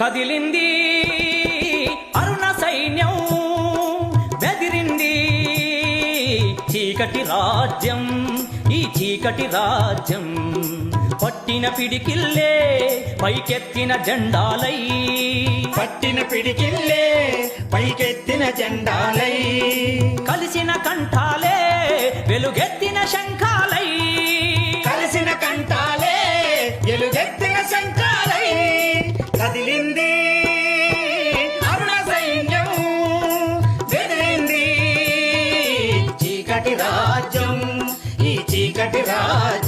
కదిలింది అరుణ సైన్యం బెదిరింది. చీకటి రాజ్యం ఈ చీకటి రాజ్యం పట్టిన పిడికిల్లే పైకెత్తిన జెండాలై. పట్టిన పిడికిల్లే పైకెత్తిన జెండాలై. కలిసిన కంఠాలే వెలుగెత్తిన శంఖాలై. కదిలింది. అరుణ సైన్యం వెదిలింది చీకటి రాజ్యం ఈ చీకటి రాజ్యం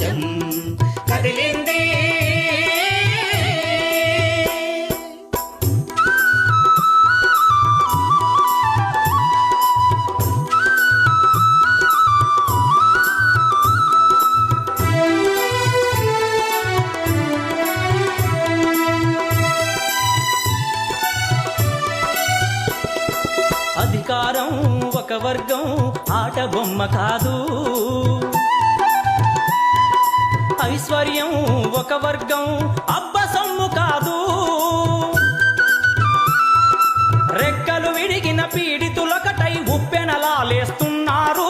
అధికారం ఒక వర్గం ఆట బొమ్మ కాదు. ఐశ్వర్యం ఒక వర్గం అబ్బ సొమ్ము కాదు. రెక్కలు విడిగిన పీడితులకటై ఉప్పెనలాలేస్తున్నారు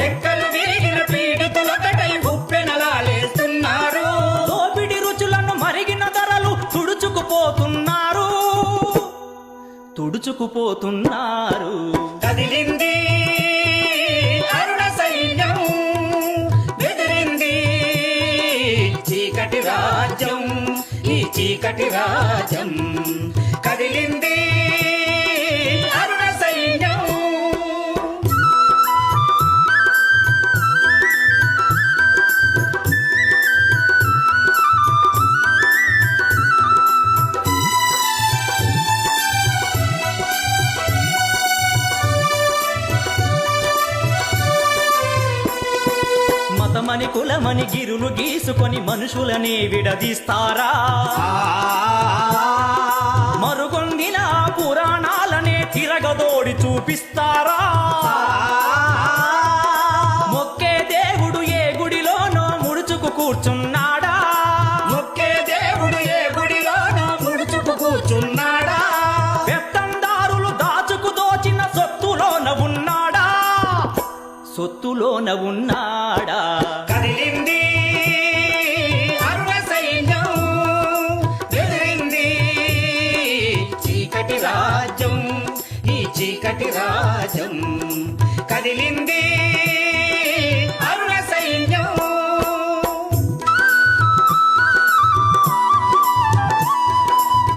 రెక్కలు విరిగిన పీడితులొకటై ఉప్పెనలాలేస్తున్నారు దోపిడి రుచులను మరిగిన ధరలు తుడుచుకుపోతున్నారు తుడుచుకుపోతున్నారు. కదిలింది అరుణ సైన్యం బెదిరింది చీకటి రాజ్యం ఈ చీకటి రాజ్యం కదిలింది మతమని కులమని గిరులు గీసుకొని మనుషులని విడదీస్తారా? మరుగొందిన పురాణాలనే తిరగదోడి చూపిస్తారా? మొక్కే సొత్తులోన ఉన్నాడా? కదిలింది అరుణ సైన్యం బెదిరింది చీకటి రాజ్యం ఈ చీకటి రాజ్యం కదిలింది.